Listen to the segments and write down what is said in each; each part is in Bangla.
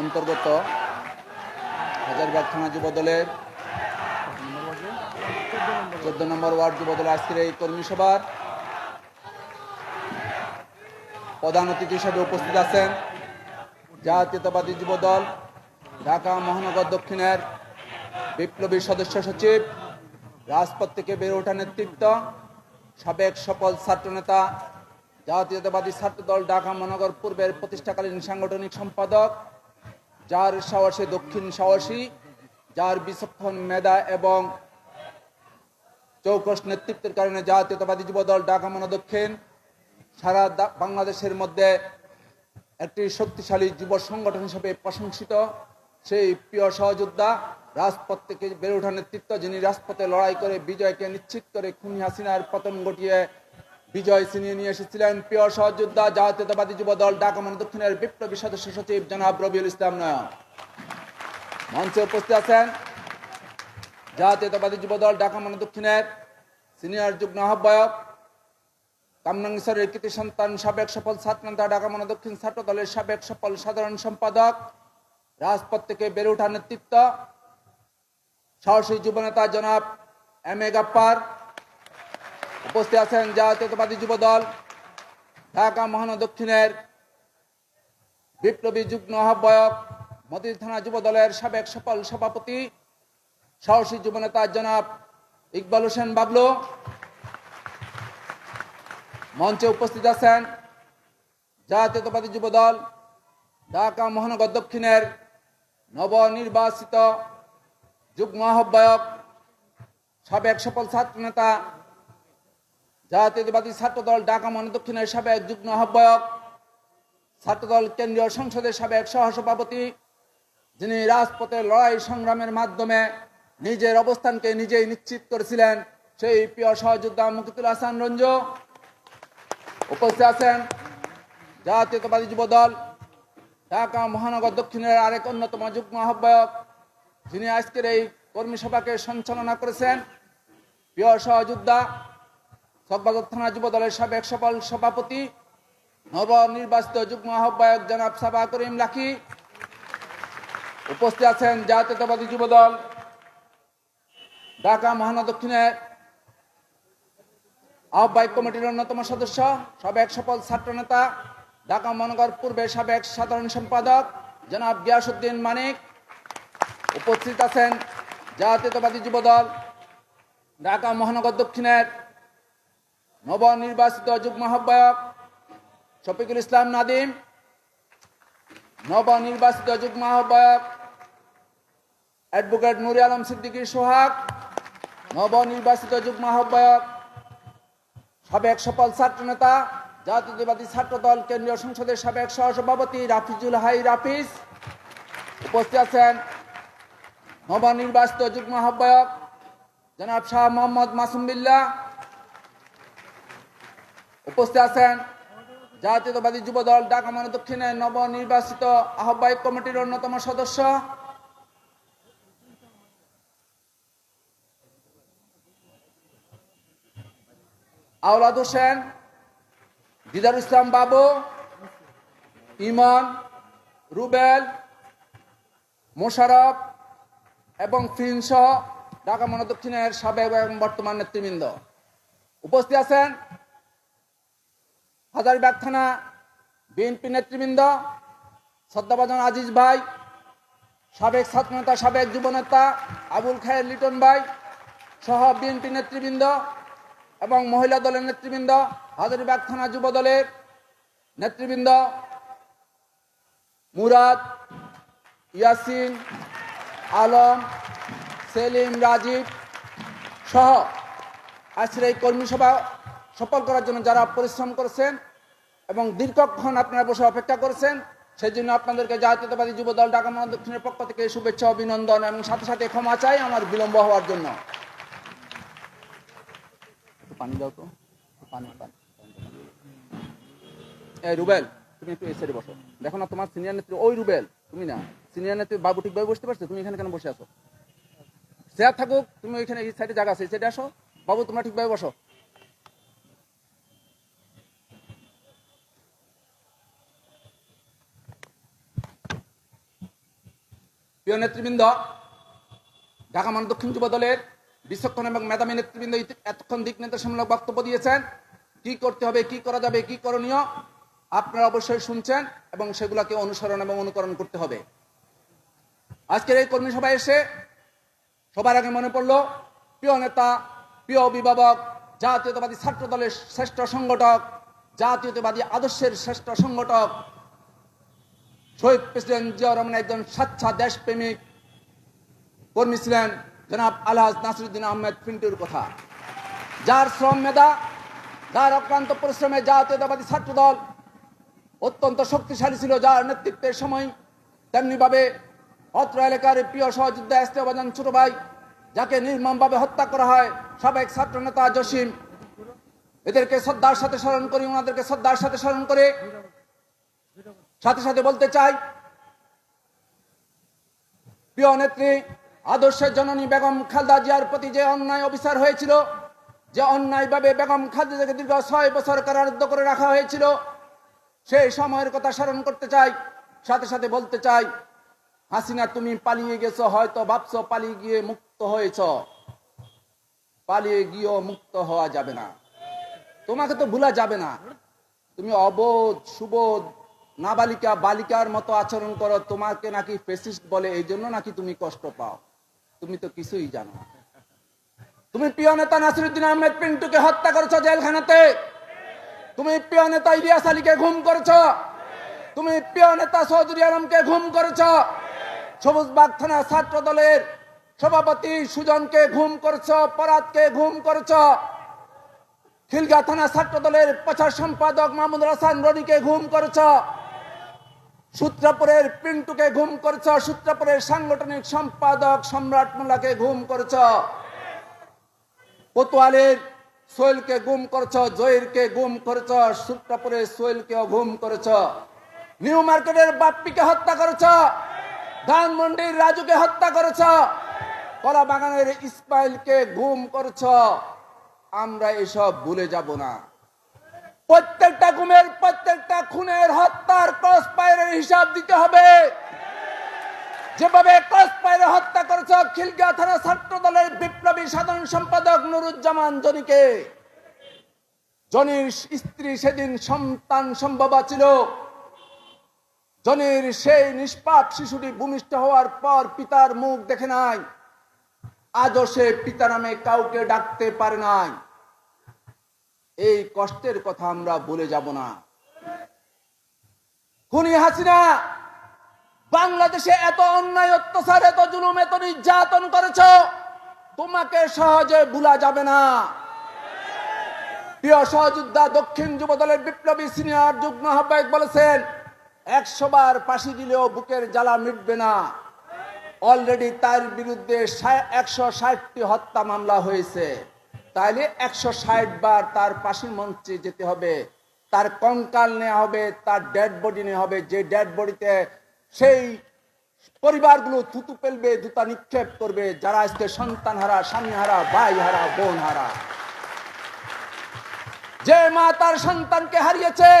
অন্তর্গত হাজারবাগ থানা যুবদলের চোদ্দ নম্বর ওয়ার্ড যুব দলের আজকের এই কর্মী সভার প্রধান অতিথি হিসেবে উপস্থিত আছেন জাতীয়তাবাদী যুবদল ঢাকা মহানগর দক্ষিণের বিপ্লবী সদস্য সচিব, রাজপথ থেকে বেড়ে ওঠা নেতৃত্ব, সাবেক সফল ছাত্রনেতা, জাতীয়তাবাদী ছাত্রদল, ঢাকা মহানগর পূর্বের প্রতিষ্ঠাকালীন সাংগঠনিক সম্পাদক যার সাহসী দক্ষিণ সাহসী, যার বিচক্ষণ মেধা এবং চৌকস নেতৃত্বের কারণে জাতীয়তাবাদী যুব দল ঢাকা দক্ষিণ, সারা বাংলাদেশের মধ্যে একটি শক্তিশালী যুব সংগঠন হিসেবে প্রশংসিত। সেই প্রিয় সহযোদ্ধা, রাজপথ থেকে বেড়ে ওঠা নেতৃত্ব, যিনি রাজপথে লড়াই করে বিজয়কে নিশ্চিত করে খুনি হাসিনার পতন ঘটিয়ে বিজয় ছিনিয়ে নিয়ে এসেছিলেন প্রিয় সহযোদ্ধা, জাতীয়তাবাদী যুব দল ঢাকা দক্ষিণের বিপ্লবী সদস্য সচিব জনাব রবিউল ইসলাম নয়ন মঞ্চে উপস্থিত আছেন জাতীয়তাবাদী যুব দল ঢাকা দক্ষিণের সিনিয়র যুগ্ম আহ্বায়ক কামরাঙ্গীশ্বরের কৃতি সন্তান, সাবেক সফল ছাত্রনেতা ঢাকা দক্ষিণ ছাত্র দলের সাবেক সফল সাধারণ সম্পাদক, রাজপথ থেকে বেড়ে ওঠা নেতৃত্ব, সাহসী যুবনেতা জনাব এম এ গাপ্পার উপস্থিত আছেন জাতীয়তাবাদী যুব দল ঢাকা মহানগর দক্ষিণের বিপ্লবী যুগ্ম আহ্বায়ক মতির থানা যুব দলের সাবেক সফল সভাপতি, সাহসী যুবনেতা জনাব ইকবাল হোসেন বাবলু। মঞ্চে উপস্থিত আছেন জাতীয়তাবাদী যুব দল ঢাকা মহানগর দক্ষিণের নবনির্বাচিত যুগ্ম আহ্বায়ক, সাবেক সফল ছাত্রনেতা জাতীয়তাবাদী ছাত্রদল ঢাকা মহানগর দক্ষিণের সাবেক যুগ্ম আহ্বায়ক, ছাত্রদল কেন্দ্রীয় সংসদের সাবেক সহসভাপতি, যিনি রাজপথে লড়াই সংগ্রামের মাধ্যমে নিজের অবস্থানকে নিজেই নিশ্চিত করেছিলেন, সেই প্রিয় সহযোদ্ধা মুকিতুল হাসান রঞ্জ। উপস্থিত আছেন জাতীয়তাবাদী যুব দল ঢাকা মহানগর দক্ষিণের আরেক অন্যতম যুগ্ম আহ্বায়ক, যিনি আজকের এই কর্মী সভাকে সঞ্চালনা করেছেন। প্রিয় সহযোদ্ধা চকবাজার থানা যুব দলের সাবেক সফল সভাপতি, নবনির্বাচিত যুগ্ম আহ্বায়ক জনাব সাবা করিম লাখি। উপস্থিত আছেন জাতীয়তাবাদী যুব দল, ঢাকা মহানগর দক্ষিণের আহ্বায়ক কমিটির অন্যতম সদস্য, সাবেক সফল ছাত্রনেতা ঢাকা মহানগর পূর্বে সাবেক সাধারণ সম্পাদক জনাব গিয়াসুদ্দিন মানিক। উপস্থিত আছেন জাতীয়তাবাদী যুব দল, ঢাকা মহানগর দক্ষিণের নবনির্বাচিত যুগ্ম আহ্বায়ক শফিকুল ইসলাম নাদিম, নবনির্বাচিত যুগ্ম আহ্বায়ক অ্যাডভোকেট নুরি আলম সিদ্দিকী সোহাগ, নবনির্বাচিত যুগ্ম আহ্বায়ক সাবেক সফল ছাত্রনেতা জাতীয়তাবাদী ছাত্র দল কেন্দ্রীয় সংসদের সাবেক সহসভাপতি রাফিজুল হাই রাফিজ। উপস্থিত আছেন নবনির্বাচিত যুগ্ম আহ্বায়ক জনাব শাহ মোহাম্মদ মাসুম বিল্লাহ উপস্থিত আছেন জাতীয়তাবাদী যুব দল ঢাকা মহানগর দক্ষিণের নবনির্বাচিত আহ্বায়ক কমিটির অন্যতম সদস্য। আওলাদ হোসেন, দিদার ইসলাম বাবু, ইমন, রুবেল, মোশারফ এবং ফিন সহ ঢাকা মহানগর দক্ষিণের সাবেক এবং বর্তমান নেতৃবৃন্দ। উপস্থিত আছেন হাজারবাগ থানা বিএনপি নেতৃবৃন্দ, শ্রদ্ধাভাজন আজিজ ভাই, সাবেক ছাত্রনেতা, সাবেক যুবনেতা আবুল খায়ের লিটন ভাই সহ বিএনপি নেতৃবৃন্দ এবং মহিলা দলের নেতৃবৃন্দ হাজারবাগ থানা যুব দলের নেতৃবৃন্দ, মুরাদ, ইয়াসিন, আলম, সেলিম, রাজীব সহ আজকের এই কর্মী সভা সফল করার জন্য যারা পরিশ্রম করেছেন এবং দীর্ঘক্ষণ আপনারা বসে অপেক্ষা করেছেন সেই জন্য আপনাদেরকে জাতীয়তাবাদী যুব দল ঢাকা মহানগর দক্ষিণের পক্ষ থেকে শুভেচ্ছা, অভিনন্দন এবং সাথে সাথে ক্ষমা চাই আমার বিলম্ব হওয়ার জন্য। পানি দাও তো। পানি পানি রুবেল, তুমি একটু এই সাইডে বসো। দেখো না, তোমার সিনিয়র নেত্রী, ওই রুবেল, তুমি না। সিনিয়র নেত্রী, বাবু ঠিকভাবে বসতে পারছ? তুমি এখানে কেন বসে আছো? চেয়ার থাকুক, তুমি ওইখানে এই সাইডে জায়গা আছে, এই সাইডে আসো। বাবু, তোমরা ঠিকভাবে বসো। প্রিয় নেতৃবৃন্দ, ঢাকা মান দক্ষিণ যুব দলের বিচক্ষণ এবং মেধাবী নেতৃবৃন্দ এতক্ষণ দিক নির্দেশমূলক বক্তব্য দিয়েছেন। কি করতে হবে, কি করা যাবে, কি করণীয়, আপনারা অবশ্যই শুনছেন এবং সেগুলোকে অনুসরণ এবং অনুকরণ করতে হবে। আজকের এই কর্মী সভায় এসে সবার আগে মনে পড়ল, প্রিয় নেতা, প্রিয় অভিভাবক, জাতীয়তাবাদী ছাত্র দলের শ্রেষ্ঠ সংগঠক, জাতীয়তাবাদী আদর্শের শ্রেষ্ঠ সংগঠক শহীদ প্রেসিডেন্ট জিয়াউর রহমান একজন স্বচ্ছা দেশপ্রেমিক কর্মী ছিলেন জনাব আলহাজ নাসিরুদ্দিন আহমেদ পিন্টুর কথা। যার শ্রম মেধা, যার অক্লান্ত পরিশ্রমে জাতীয়তাবাদী ছাত্র দল অত্যন্ত শক্তিশালী ছিল, যার নেতৃত্বের সময় তেমনিভাবে অত্র এলাকার প্রিয় সহযোদ্ধা এস্তেবাজান ছোট ভাই, যাকে নির্মমভাবে হত্যা করা হয়, সাবেক ছাত্র নেতা জসিম। এদেরকে শ্রদ্ধার সাথে স্মরণ করি, ওনাদেরকে শ্রদ্ধার সাথে স্মরণ করে সাথে সাথে বলতে চাই, প্রিয় নেত্রী, আদর্শের জননী বেগম খালদা জিয়ার প্রতি যে অন্যায় অবিচার হয়েছিল, যে অন্যায়ভাবে বেগম খালদাকে দীর্ঘ ছয় বছর কারারুদ্ধ করে রাখা হয়েছিল, সেই সময়ের কথা স্মরণ করতে চাই, সাথে সাথে বলতে চাই, হাসিনা, তুমি পালিয়ে গেছো, হয়তো ভাবছ পালিয়ে গিয়ে মুক্ত হয়েছ। পালিয়ে গিয়েও মুক্ত হওয়া যাবে না। তোমাকে তো ভুলা যাবে না। তুমি অবোধ, সুবোধ নাবালিকা, বালিকার মতো আচরণ করো, তোমাকে নাকি ফেসিস্ট বলে এই জন্য নাকি তুমি কষ্ট পাও। তুমি তো কিছুই জানো তুমি প্রিয় নেতা নাসিরুদ্দিন আহমেদ পিন্টুকে হত্যা করেছ জেলখানাতে। তুমি প্রিয় নেতা ইলিয়াস আলীকে ঘুম করেছ। তুমি প্রিয় নেতা চৌধুরী আলমকে ঘুম করেছ। সবুজবাগ থানা ছাত্র দলের সভাপতি সুজনকে ঘুম করেছ, পরাতকে ঘুম করেছ। খিলগা থানা ছাত্র দলের প্রচার সম্পাদক মাহমুদুল হাসান রনিকে ঘুম করেছ। সূত্রাপুরের পিন্টুকে ঘুম করেছ, সূত্রাপুরের সাংগঠনিক সম্পাদক সম্রাট মোল্লাকে ঘুম করেছ। কোতোয়ালের সোহেলকে গুম করেছ, জহিরকে গুম করেছ, সূত্রাপুরের সোহেলকেও ঘুম করেছ। নিউ মার্কেটের বাপ্পিকে হত্যা করেছ, ধানমন্ডির রাজুকে হত্যা করেছ কলা বাগানের ইসমাইলকে গুম করেছ। আমরা এসব ভুলে যাব না। প্রত্যেকটা গুমের প্রত্যেকটা খুনের হত্যার ক্রস পায়ের হিসাব দিতে হবে। যেভাবে ক্রস পায়ের হত্যা করেছে খিলগা থানা ছাত্র দলের বিপ্লবী সাধারণ সম্পাদক নুরুজ্জামান জনিকে জনির স্ত্রী সেদিন সন্তান সম্ভব ছিল। জনির সেই নিষ্পাপ শিশুটি ভূমিষ্ঠ হওয়ার পর পিতার মুখ দেখে নাই। আজও সে পিতা নামে কাউকে ডাকতে পারে নাই। এই কষ্টের কথা আমরা বলে যাব না। খুনি হাসিনা, বাংলাদেশে এত অন্যায়, অত্যাচার, এত জুলুম, এত নির্যাতন করেছ, তোমাকে সহজে ভুলা যাবে না। প্রিয় সহযোদ্ধা, দক্ষিণ যুব দলের বিপ্লবী সিনিয়র যুগ্ম আহ্বায়ক বলেছেন, একশো বার ফাঁসি দিলেও বুকের জ্বালা মিটবে না। অলরেডি তার বিরুদ্ধে একশো ষাটটি হত্যা মামলা হয়েছে। তাইলে একশো বার তার পাশের মঞ্চে যেতে হবে। তার কঙ্কাল নেওয়া হবে, তার ডেড বডি নেওয়া হবে। যে ডেড বডিতে সেই পরিবারগুলো থুতু ফেলবে জুতা নিক্ষেপ করবে। যারা আজকে সন্তান হারা, স্বামী হারা, ভাই হারা, বোন হারা। যে মা তার সন্তানকে হারিয়েছে,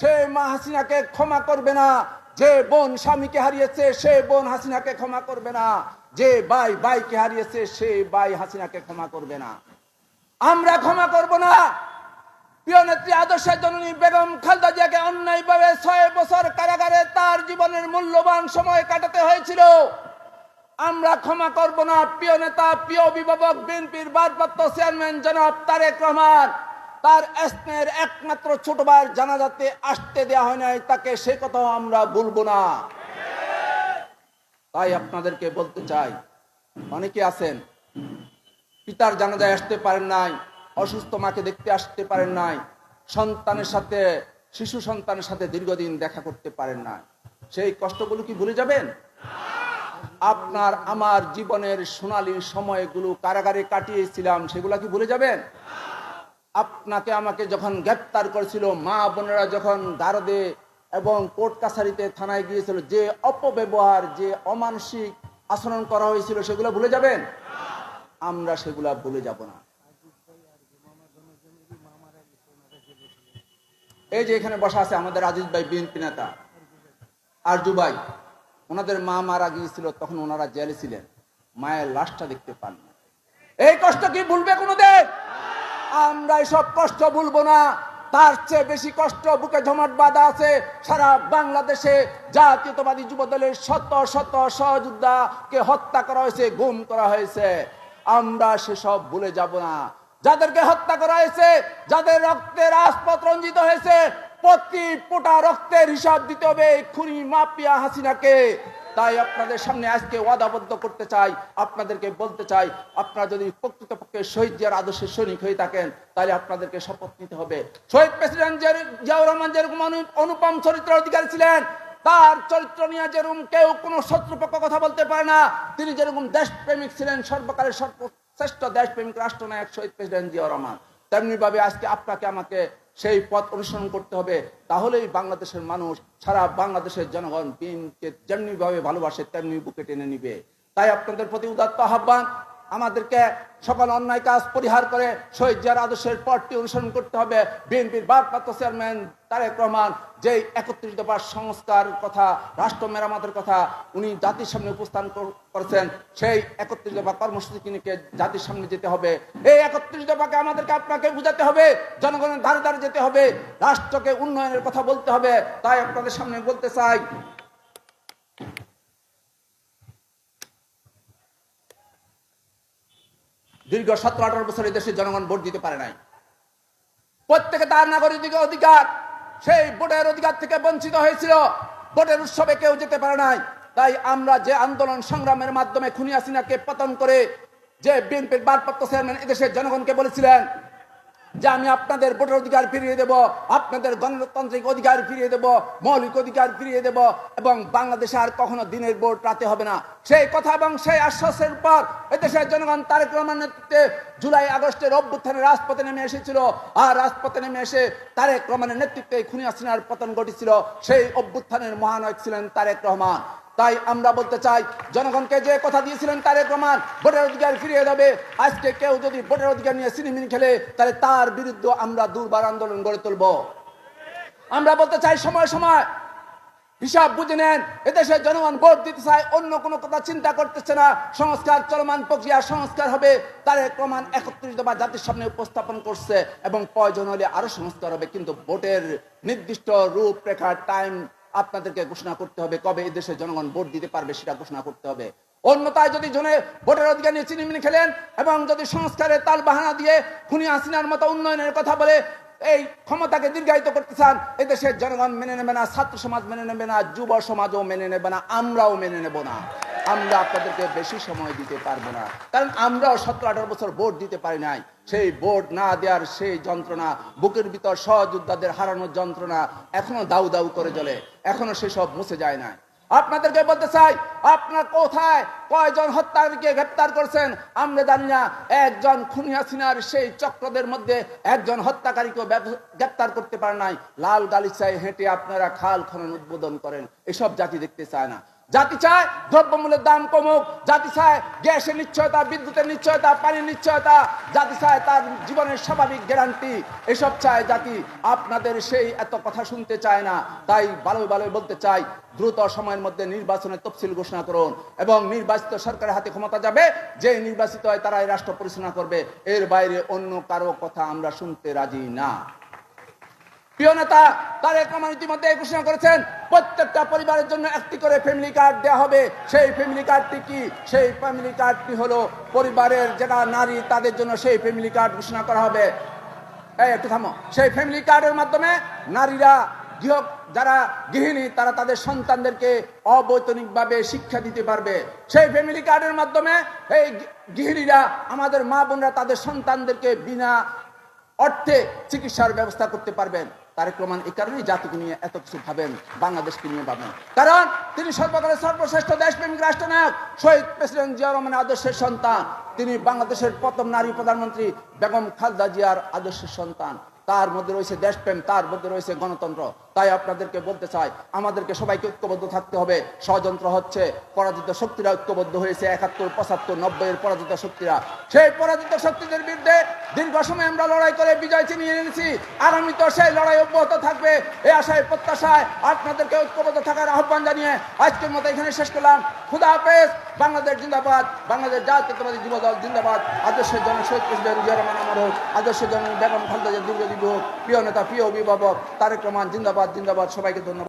সে মা হাসিনাকে ক্ষমা করবে না। যে বোন স্বামীকে হারিয়েছে, সে বোন হাসিনাকে ক্ষমা করবে না। যে ভাই, ভাইকে হারিয়েছে, সে ভাই হাসিনাকে ক্ষমা করবে না। আমরা ক্ষমা করব না। প্রিয় নেত্রী আদর্শের জননী বেগম খালদা জিয়াকে অন্যায়ভাবে ছয় বছর কারাগারে তার জীবনের মূল্যবান সময় কাটাতে হয়েছিল। আমরা ক্ষমা করব না, প্রিয় নেতা, প্রিয় অভিভাবক, বিএনপির ভারপ্রাপ্ত চেয়ারম্যান জনাব তারেক রহমান। তার স্নেহের একমাত্র ছোট ভাইয়ের জানাজাতে আসতে দেওয়া হয় নাই, তাকে সে কথাও আমরা বলব না। তাই আপনাদেরকে বলতে চাই, অনেকে আছেন পিতার জানাজায় আসতে পারেন নাই, অসুস্থ মাকে দেখতে আসতে পারেন নাই, সন্তানের সাথে, শিশু সন্তানের সাথে দীর্ঘদিন দেখা করতে পারেন নাই। সেই কষ্টগুলো কি ভুলে যাবেন? আপনার, আমার জীবনের সোনালী সময়গুলো কারাগারে কাটিয়েছিলাম, সেগুলা কি ভুলে যাবেন? আপনাকে আমাকে যখন গ্রেপ্তার করেছিল, মা বোনেরা যখন দারদে এবং কোর্ট কাছারিতে থানায় গিয়েছিল, যে অপব্যবহার, যে অমানসিক আচরণ করা হয়েছিল, সেগুলো ভুলে যাবেন? আমরা সেগুলা ভুলে যাব না। এই যে এখানে বসা আছে আমাদের আজিজ ভাই, বিএনপি নেতা। আরজু ভাই, ওনাদের মা মারা গিয়েছিল, তখন ওনারা জেলে ছিলেন। মায়ের লাশটা দেখতে পান না। এই কষ্ট কি ভুলবে কোনোদিন? আমরা এসব কষ্ট ভুলবো না। তার চেয়ে বেশি কষ্ট বুকে জমাট বাঁধা আছে সারা বাংলাদেশে। জাতীয়তাবাদী যুব দলের শত শত সহযোদ্ধাকে হত্যা করা হয়েছে, গুম করা হয়েছে। আমরা সেসব ভুলে যাব না। যাদেরকে হত্যা করা হয়েছে, যাদের রক্তে রাজপথ রঞ্জিত হয়েছে, প্রতি পোটা রক্তের হিসাব দিতে হবে খুনি মাপিয়া হাসিনাকে। তাই আপনাদের সামনে আজকে ওয়াদাবদ্ধ করতে চাই, আপনাদেরকে বলতে চাই, আপনারা যদি প্রকৃতপক্ষে শহীদ জিয়ার আদর্শের সৈনিক হয়ে থাকেন, তাহলে আপনাদেরকে শপথ নিতে হবে। শহীদ প্রেসিডেন্ট জিয়া- জিয়াউর রহমান যেরকম অনুপম চরিত্র অধিকারী ছিলেন তার চরিত্র নিয়ে যেরকম কেউ কোনো শত্রুপক্ষ কথা বলতে পারে না, তিনি যেরকম দেশপ্রেমিক ছিলেন, সর্বকালের সর্বশ্রেষ্ঠ দেশপ্রেমিক রাষ্ট্রনায়ক শহীদ প্রেসিডেন্ট জিয়াউর রহমান। তেমনি ভাবে আজকে আপনাকে আমাকে সেই পথ অনুসরণ করতে হবে, তাহলেই বাংলাদেশের মানুষ, সারা বাংলাদেশের জনগণ বিএনকে যেমনি ভাবে ভালোবাসে, তেমনি বুকে টেনে নিবে। তাই আপনাদের প্রতি উদাত্ত আহ্বান আমাদেরকে সকল অন্যায় কাজ পরিহার করে শহীদ আদর্শের পথটি অনুসরণ করতে হবে। বিএনপির ভারপ্রাপ্ত চেয়ারম্যান তারেক রহমান যেই একত্রিশ দফা সংস্কার কথা, রাষ্ট্র মেরামতের কথা উনি জাতির সামনে উপস্থান করেছেন, সেই একত্রিশ দফা কর্মসূচি নিয়ে জাতির সামনে যেতে হবে। এই একত্রিশ দফাকে আমাদেরকে আপনাকে বুঝাতে হবে, জনগণের ধারে ধারে যেতে হবে, রাষ্ট্রকে উন্নয়নের কথা বলতে হবে। তাই আপনাদের সামনে বলতে চাই দীর্ঘ সতেরো, আঠারো বছর এই দেশের জনগণ ভোট দিতে পারে নাই। প্রত্যেকে তার নাগরিক অধিকার, সেই ভোটের অধিকার থেকে বঞ্চিত হয়েছিল। ভোটের উৎসবে কেউ যেতে পারে নাই। তাই আমরা যে আন্দোলন সংগ্রামের মাধ্যমে খুনি হাসিনাকে পতন করে যে বিএনপির বারপ্রাপ্ত চেয়ারম্যান এদেশের জনগণকে বলেছিলেন যে আমি আপনাদের ভোটের অধিকার ফিরিয়ে দেব, আপনাদের গণতান্ত্রিক অধিকার ফিরিয়ে দেব, মৌলিক অধিকার ফিরিয়ে দেব, এবং বাংলাদেশে আর কখনো দিনের ভোট রাতে হবে না। সেই কথা এবং সেই আশ্বাসের পর এদেশের জনগণ তারেক রহমান নেতৃত্বে জুলাই আগস্টের অভ্যুত্থানে রাজপথে নেমে এসেছিল, আর রাজপথে নেমে এসে তারেক রহমানের নেতৃত্বে খুনি হাসিনার পতন ঘটেছিল। সেই অভ্যুত্থানের মহানায়ক ছিলেন তারেক রহমান। তাই আমরা বলতে চাই, জনগণকে যে কথা দিয়েছিলেন তারেক রহমান, ভোটের অধিকার ফিরিয়ে দেবে, আজকে কেউ যদি ভোটের অধিকার নিয়ে সিনেমিনি খেলে, তাহলে তার বিরুদ্ধে আমরা দুর্বার আন্দোলন গড়ে তুলব। আমরা বলতে চাই, সময় সময়। হিসাব বুঝে নেন এদেশের জনগণ ভোট দিতে চায়, অন্য কোনো কথা চিন্তা করতেছে না, সংস্কার চলমান প্রক্রিয়া সংস্কার হবে। তারেক রহমান একত্রিশ দফা জাতির সামনে উপস্থাপন করছে এবং প্রয়োজন হলে আরও সংস্কার হবে, কিন্তু ভোটের নির্দিষ্ট রূপরেখা টাইম আপনাদেরকে ঘোষণা করতে হবে কবে এই দেশের জনগণ ভোট দিতে পারবে সেটা ঘোষণা করতে হবে। অন্যতায় যদি জনে ভোটের অধিকার নিয়ে চিনিমিনি খেলেন এবং যদি সংস্কারের তাল বাহানা দিয়ে খুনি হাসিনার মতো উন্নয়নের কথা বলে এই ক্ষমতাকে দীর্ঘায়িত করতে চান এদেশের জনগণ মেনে নেবে না, ছাত্র সমাজ মেনে নেবে না, যুব সমাজও মেনে নেবে না, আমরাও মেনে নেব না। আমরা আপনাদেরকে বেশি সময় দিতে পারব না। কারণ আমরাও সতেরো আঠারো বছর ভোট দিতে পারি নাই। সেই ভোট না দেওয়ার সেই যন্ত্রণা, বুকের ভিতর সহযোদ্ধাদের হারানোর যন্ত্রণা এখনও দাউ দাউ করে জ্বলে। এখনও সেসব মুছে যায় না। আপনাদেরকে বলতে চাই, আপনার কোথায় কয়জন হত্যাকারীকে গ্রেপ্তার করছেন আমরা জানি না। একজন খুনি হাসিনার সেই চক্রদের মধ্যে একজন হত্যাকারীকে গ্রেপ্তার করতে পারে নাই। লাল গালিচায় হেঁটে আপনারা খাল খনন উদ্বোধন করেন। এসব জাতি দেখতে চায় না। জাতি চায় দ্রব্যমূল্যের দাম কমুক, জাতি চায় গ্যাসের নিশ্চয়তা, বিদ্যুতের নিশ্চয়তা, পানির নিশ্চয়তা, জাতি চায় তার জীবনের স্বাভাবিক গ্যারান্টি, এসব চায় জাতি, আপনাদের সেই এত কথা শুনতে চায় না, তাই ভালো ভালো বলতে চাই, দ্রুত সময়ের মধ্যে নির্বাচনের তফসিল ঘোষণা করুন, এবং নির্বাচিত সরকারের হাতে ক্ষমতা যাবে যে নির্বাচিত হয় তারাই রাষ্ট্র পরিচালনা করবে, এর বাইরে অন্য কারও কথা আমরা শুনতে রাজি না। প্রিয় নেতা, তারেক রহমান ইতিমধ্যে ঘোষণা করেছেন, প্রত্যেকটা পরিবারের জন্য একটি করে ফ্যামিলি কার্ড দেওয়া হবে। সেই ফ্যামিলি কার্ডটি কি? সেই ফ্যামিলি কার্ডটি হলো পরিবারের যারা নারী, তাদের জন্য সেই ফ্যামিলি কার্ড ঘোষণা করা হবে। এই, একটু থামো। সেই ফ্যামিলি কার্ডের মাধ্যমে নারীরা গৃহ, যারা গৃহিণী, তারা তাদের সন্তানদেরকে অবৈতনিকভাবে শিক্ষা দিতে পারবে। সেই ফ্যামিলি কার্ডের মাধ্যমে এই গৃহিণীরা, আমাদের মা বোনরা তাদের সন্তানদেরকে বিনা অর্থে চিকিৎসার ব্যবস্থা করতে পারবেন। তারেক রহমান এই কারণেই জাতিকে নিয়ে এত কিছু ভাবেন, বাংলাদেশকে নিয়ে ভাবেন। কারণ তিনি সর্বকালের সর্বশ্রেষ্ঠ দেশপ্রেমিক রাষ্ট্রনায়ক, শহীদ প্রেসিডেন্ট জিয়া রহমানের আদর্শের সন্তান। তিনি বাংলাদেশের প্রথম নারী প্রধানমন্ত্রী বেগম খালদা জিয়ার আদর্শের সন্তান। তার মধ্যে রয়েছে দেশপ্রেম, তার মধ্যে রয়েছে গণতন্ত্র। তাই আপনাদেরকে বলতে চাই, আমাদেরকে সবাইকে ঐক্যবদ্ধ থাকতে হবে। ষড়যন্ত্র হচ্ছে, পরাজিত শক্তিরা ঐক্যবদ্ধ হয়েছে, একাত্তর, পঁচাত্তর, নব্বই এর পরাজিত শক্তিরা। সেই পরাজিত শক্তিদের বিরুদ্ধে দীর্ঘ সময় আমরা লড়াই করে বিজয় চিনিয়ে এনেছি। আগামী তো সেই লড়াই অব্যাহত থাকবে। এই আশায়, প্রত্যাশায় আপনাদেরকে ঐক্যবদ্ধ থাকার আহ্বান জানিয়ে আজকের মতো এখানে শেষ করলাম। খুদা হাফেজ, বাংলাদেশ জিন্দাবাদ, বাংলাদেশ জাতীয়তাবাদী যুব দল জিন্দাবাদ। আদর্শের জন্য শহীদ প্রেসিডেন্ট জিয়া রহমান আমার হোক আদর্শের জন্য বেগম খালেদা দুর্গ প্রিয় নেতা, প্রিয় অভিভাবক, তারেক রহমান জিন্দাবাদ। জিন্দাবাদ সবাইকে ধন্যবাদ।